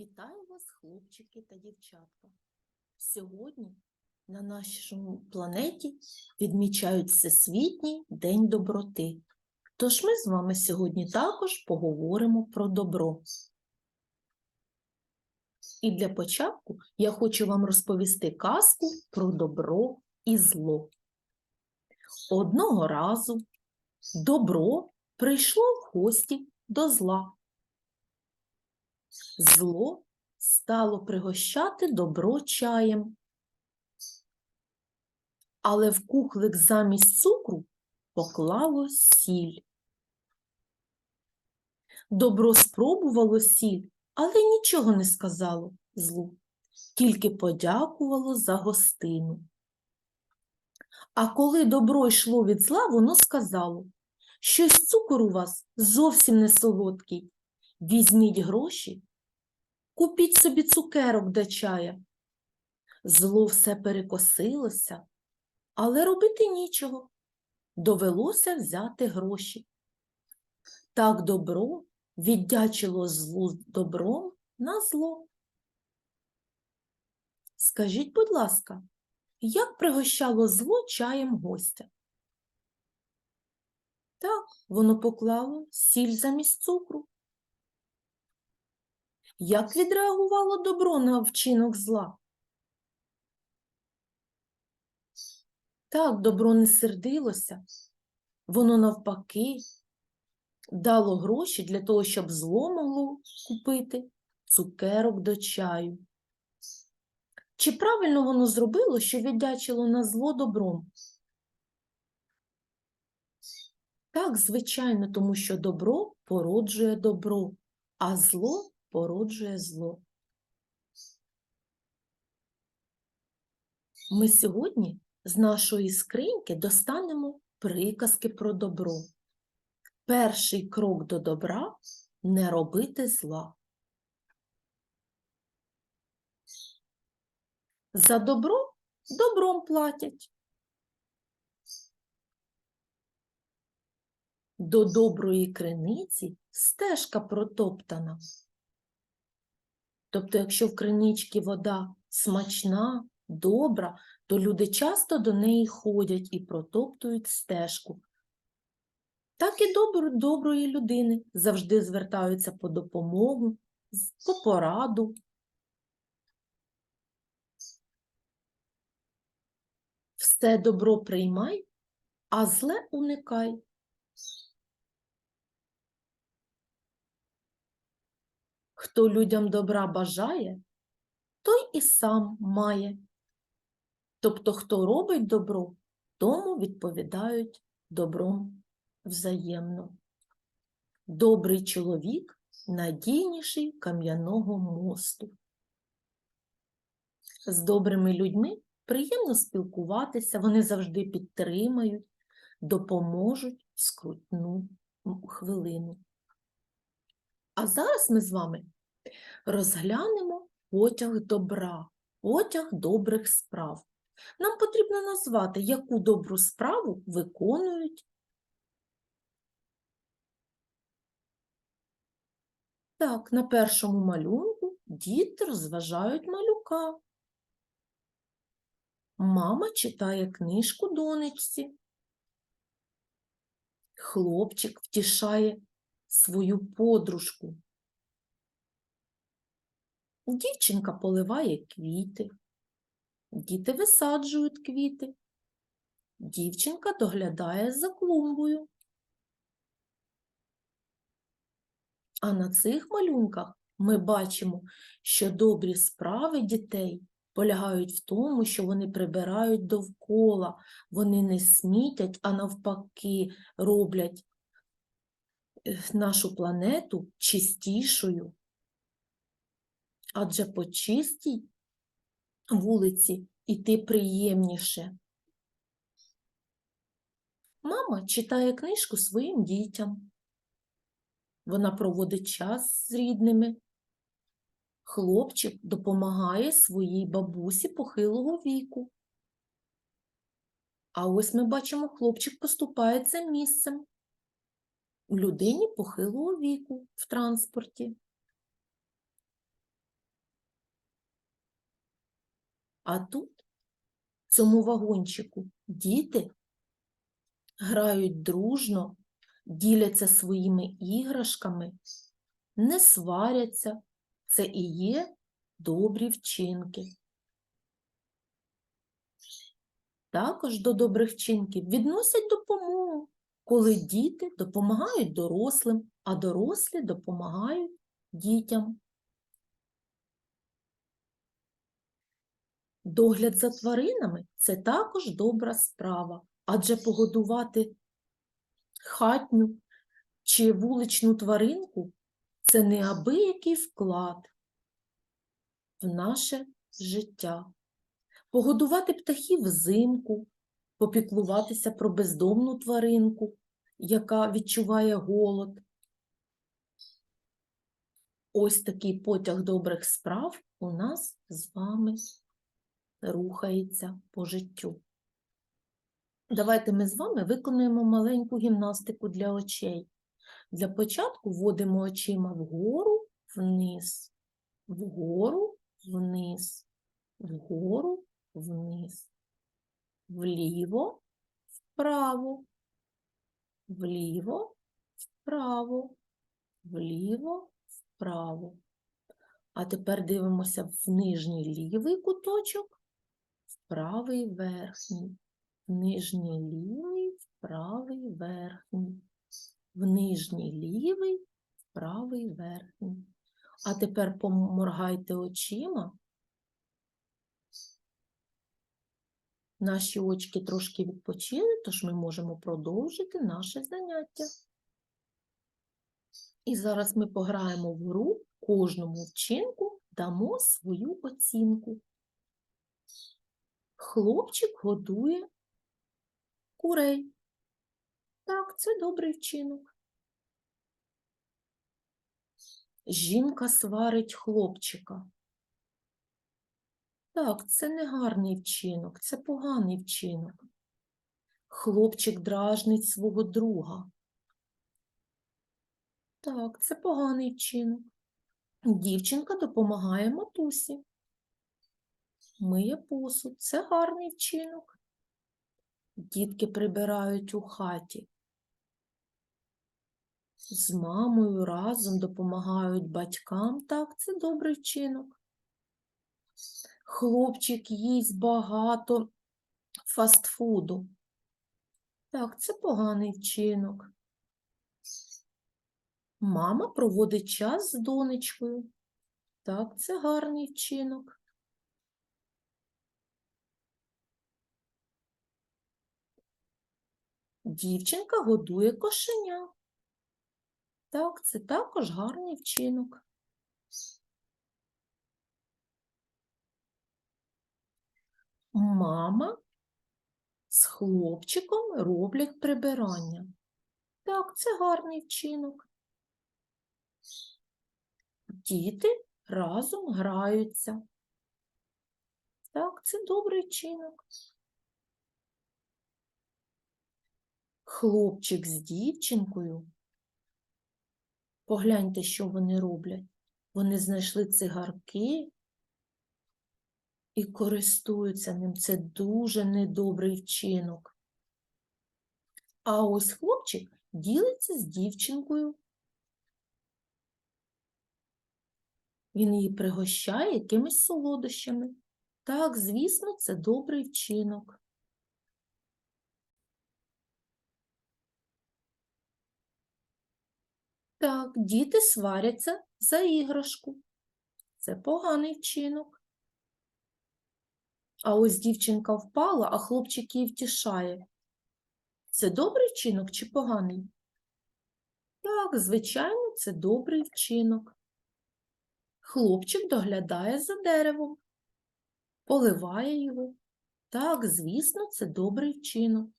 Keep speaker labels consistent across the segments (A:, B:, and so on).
A: Вітаю вас, хлопчики та дівчатка. Сьогодні на нашому планеті відмічають Всесвітній День доброти. Тож ми з вами сьогодні також поговоримо про добро. І для початку я хочу вам розповісти казку про добро і зло. Одного разу добро прийшло в гості до зла. Зло стало пригощати добро чаєм. Але в кухлик замість цукру поклало сіль. Добро спробувало сіль, але нічого не сказало злу, тільки подякувало за гостину. А коли добро йшло від зла, воно сказало, щось цукор у вас зовсім не солодкий. Візьміть гроші, купіть собі цукерок до чая. Зло все перекосилося, але робити нічого. Довелося взяти гроші. Так добро віддячило злу добром на зло. Скажіть, будь ласка, як пригощало зло чаєм гостя? Так, воно поклало сіль замість цукру. Як відреагувало добро на вчинок зла? Так, добро не сердилося, воно навпаки дало гроші для того, щоб зло могло купити цукерок до чаю. Чи правильно воно зробило, що віддячило на зло добром? Так, звичайно, тому що добро породжує добро, а зло породжує зло. Ми сьогодні з нашої скриньки достанемо приказки про добро. Перший крок до добра не робити зла. За добро добром платять. До доброї криниці стежка протоптана. Тобто, якщо в криничці вода смачна, добра, то люди часто до неї ходять і протоптують стежку. Так і добро, доброї людини завжди звертаються по допомогу, по пораду. Все добро приймай, а зле уникай. Хто людям добра бажає, той і сам має. Тобто, хто робить добро, тому відповідають добром взаємно. Добрий чоловік надійніший кам'яного мосту. З добрими людьми приємно спілкуватися, вони завжди підтримають, допоможуть в скрутну хвилину. А зараз ми з вами розглянемо потяг добра, потяг добрих справ. Нам потрібно назвати, яку добру справу виконують. Так, на першому малюнку діти розважають малюка. Мама читає книжку донечці. Хлопчик втішає свою подружку. Дівчинка поливає квіти. Діти висаджують квіти. Дівчинка доглядає за клумбою. А на цих малюнках ми бачимо, що добрі справи дітей полягають в тому, що вони прибирають довкола, вони не смітять, а навпаки роблять нашу планету чистішою. Адже по чистій вулиці іти приємніше. Мама читає книжку своїм дітям. Вона проводить час з рідними. Хлопчик допомагає своїй бабусі похилого віку. А ось ми бачимо, хлопчик поступається місцем людині похилого віку в транспорті. А тут в цьому вагончику діти грають дружно, діляться своїми іграшками, не сваряться, це і є добрі вчинки. Також до добрих вчинків відносять допомогу, коли діти допомагають дорослим, а дорослі допомагають дітям. Догляд за тваринами це також добра справа, адже погодувати хатню чи вуличну тваринку це неабиякий вклад в наше життя. Погодувати птахів взимку, попіклуватися про бездомну тваринку, яка відчуває голод. Ось такий потяг добрих справ у нас з вами рухається по життю. Давайте ми з вами виконуємо маленьку гімнастику для очей. Для початку вводимо очима вгору, вниз, вгору, вниз, вгору, вниз, вліво, вправо, вліво, вправо, вліво, вправо. А тепер дивимося в нижній лівий куточок, в правий верхній, в нижній лівий, в правий верхній, в нижній лівий, в правий верхній. А тепер поморгайте очима. Наші очки трошки відпочили, тож ми можемо продовжити наше заняття. І зараз ми пограємо в гру, кожному вчинку дамо свою оцінку. Хлопчик годує курей. Так, це добрий вчинок. Жінка сварить хлопчика. Так, це не гарний вчинок, це поганий вчинок. Хлопчик дражнить свого друга. Так, це поганий вчинок. Дівчинка допомагає матусі. Миє посуд. Це гарний вчинок. Дітки прибирають у хаті. З мамою разом допомагають батькам. Так, це добрий вчинок. Хлопчик їсть багато фастфуду. Так, це поганий вчинок. Мама проводить час з донечкою. Так, це гарний вчинок. Дівчинка годує кошеня. Так, це також гарний вчинок. Мама з хлопчиком роблять прибирання. Так, це гарний вчинок. Діти разом граються. Так, це добрий вчинок. Хлопчик з дівчинкою. Погляньте, що вони роблять. Вони знайшли цигарки і користуються ним. Це дуже недобрий вчинок. А ось хлопчик ділиться з дівчинкою. Він її пригощає якимись солодощами. Так, звісно, це добрий вчинок. Так, діти сваряться за іграшку. Це поганий вчинок. А ось дівчинка впала, а хлопчик її втішає. Це добрий вчинок чи поганий? Так, звичайно, це добрий вчинок. Хлопчик доглядає за деревом, поливає його. Так, звісно, це добрий вчинок.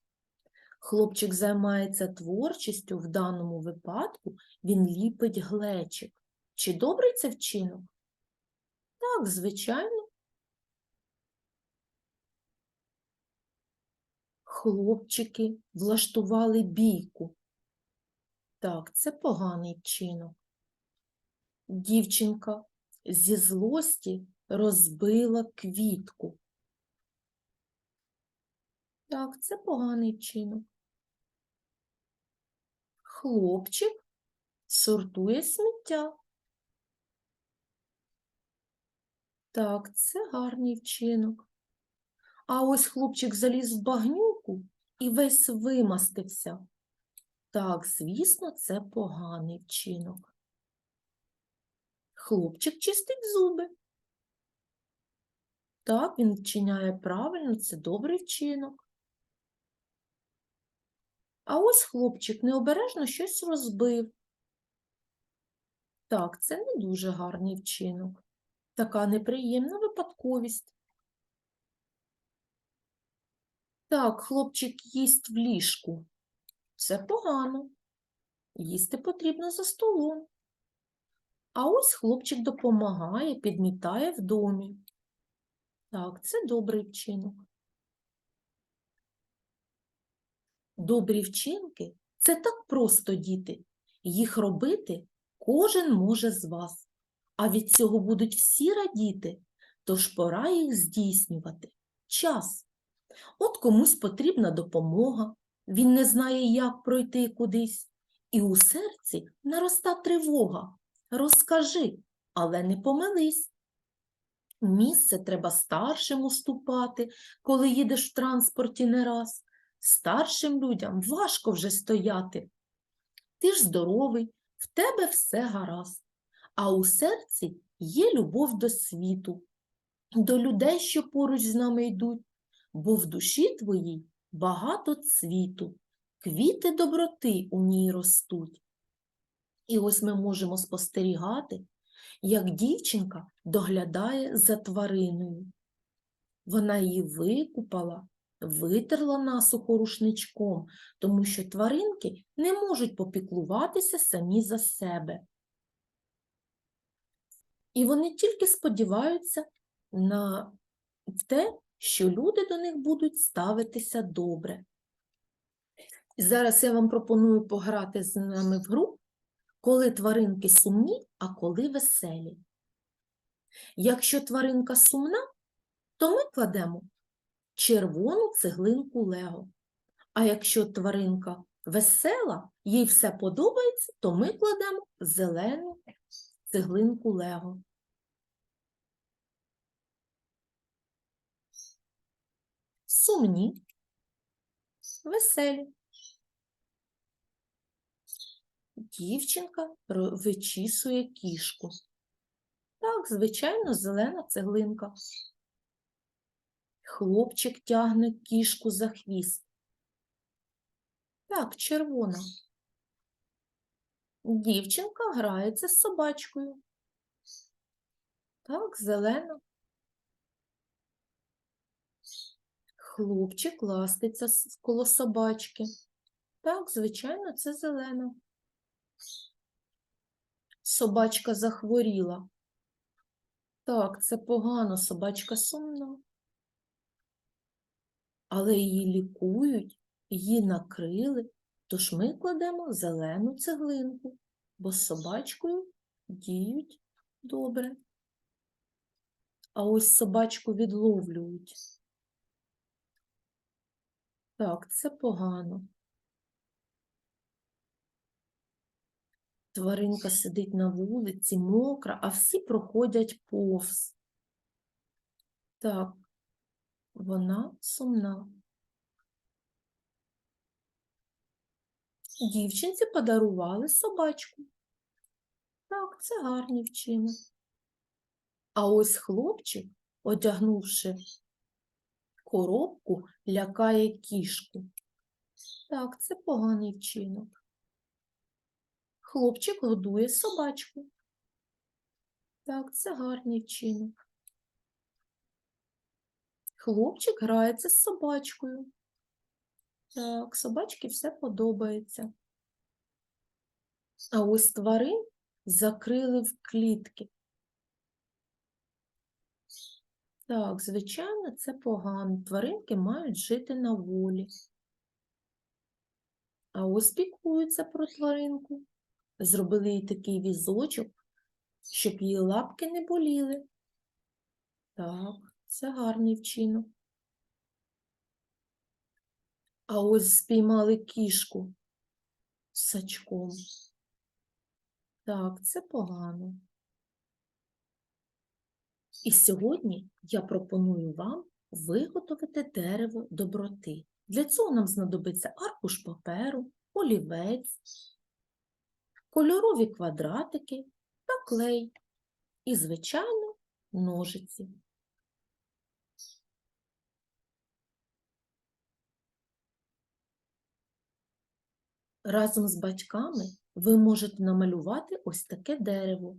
A: Хлопчик займається творчістю, в даному випадку він ліпить глечик. Чи добрий це вчинок? Так, звичайно. Хлопчики влаштували бійку. Так, це поганий вчинок. Дівчинка зі злості розбила квітку. Так, це поганий вчинок. Хлопчик сортує сміття. Так, це гарний вчинок. А ось хлопчик заліз в багнюку і весь вимастився. Так, звісно, це поганий вчинок. Хлопчик чистить зуби. Так, він вчиняє правильно, це добрий вчинок. А ось хлопчик необережно щось розбив. Так, це не дуже гарний вчинок. Така неприємна випадковість. Так, хлопчик їсть в ліжку. Це погано. Їсти потрібно за столом. А ось хлопчик допомагає, підмітає в домі. Так, це добрий вчинок. Добрі вчинки це так просто, діти. Їх робити кожен може з вас, а від цього будуть всі радіти, тож пора їх здійснювати. Час. От комусь потрібна допомога, він не знає, як пройти кудись, і у серці нароста тривога. Розкажи, але не помились. Місце треба старшим уступати, коли їдеш в транспорті не раз. Старшим людям важко вже стояти. Ти ж здоровий, в тебе все гаразд, а у серці є любов до світу, до людей, що поруч з нами йдуть, бо в душі твоїй багато цвіту, квіти доброти у ній ростуть. І ось ми можемо спостерігати, як дівчинка доглядає за твариною. Вона її викупала, витерла насухо рушничком, тому що тваринки не можуть попіклуватися самі за себе. І вони тільки сподіваються на те, що люди до них будуть ставитися добре. І зараз я вам пропоную пограти з нами в гру, коли тваринки сумні, а коли веселі. Якщо тваринка сумна, то ми кладемо червону цеглинку Лего. А якщо тваринка весела, їй все подобається, то ми кладемо зелену цеглинку Лего. Сумні, веселі. Дівчинка вичісує кішку. Так, звичайно, зелена цеглинка. Хлопчик тягне кішку за хвіст. Так, червона. Дівчинка грається з собачкою. Так, зелена. Хлопчик ластиться коло собачки. Так, звичайно, це зелена. Собачка захворіла. Так, це погано, собачка сумна. Але її лікують, її накрили, тож ми кладемо зелену цеглинку, бо з собачкою діють добре. А ось собачку відловлюють. Так, це погано. Тваринка сидить на вулиці, мокра, а всі проходять повз. Так, вона сумна. Дівчинці подарували собачку. Так, це гарний вчинок. А ось хлопчик, одягнувши коробку, лякає кішку. Так, це поганий вчинок. Хлопчик годує собачку. Так, це гарний вчинок. Хлопчик грається з собачкою. Так, собачці все подобається. А ось тварин закрили в клітки. Так, звичайно, це погано. Тваринки мають жити на волі. А ось піклуються про тваринку. Зробили їй такий візочок, щоб її лапки не боліли. Так, це гарний вчинок. А ось спіймали кішку з сачком. Так, це погано. І сьогодні я пропоную вам виготовити дерево доброти. Для цього нам знадобиться аркуш паперу, олівець, кольорові квадратики та клей і, звичайно, ножиці. Разом з батьками ви можете намалювати ось таке дерево.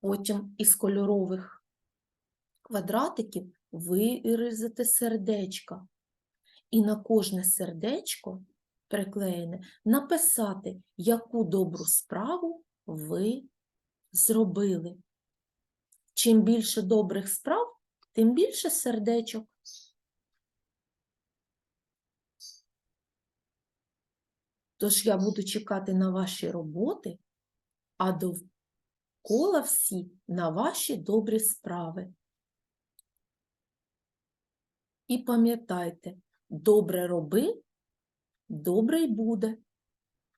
A: Потім із кольорових квадратиків вирізати сердечка. І на кожне сердечко приклеєне написати, яку добру справу ви зробили. Чим більше добрих справ, тим більше сердечок. Тож я буду чекати на ваші роботи, а довкола всі на ваші добрі справи. І пам'ятайте, добре роби, добре й буде.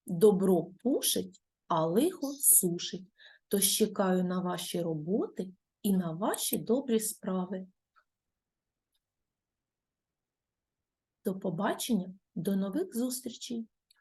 A: Добро пушить, а лихо сушить. Тож чекаю на ваші роботи і на ваші добрі справи. До побачення, до нових зустрічей!